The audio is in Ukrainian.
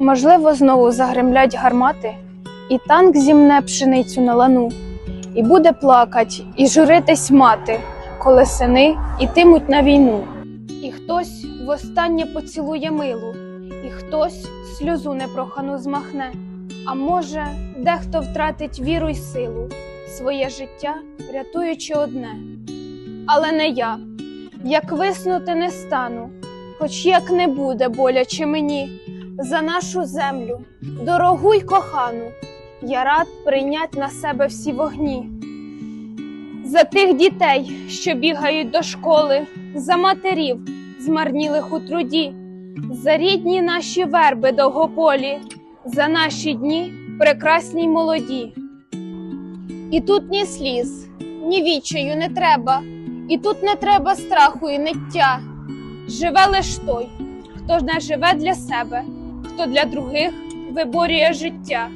Можливо, знову загремлять гармати, і танк зімне пшеницю на лану, і буде плакать, і журитись мати, коли сини ітимуть на війну. І хтось востаннє поцілує милу, і хтось сльозу непрохану змахне. А може, дехто втратить віру й силу, своє життя рятуючи одне. Але не я, як виснути не стану, хоч як не буде боляче мені, за нашу землю, дорогу й кохану, я рад прийнять на себе всі вогні. За тих дітей, що бігають до школи, за матерів, змарнілих у труді, за рідні наші верби довгополі, за наші дні прекрасні й молоді. І тут ні сліз, ні відчаю не треба, і тут не треба страху і ниття. Живе лиш той, хто не живе для себе, хто для других виборює життя.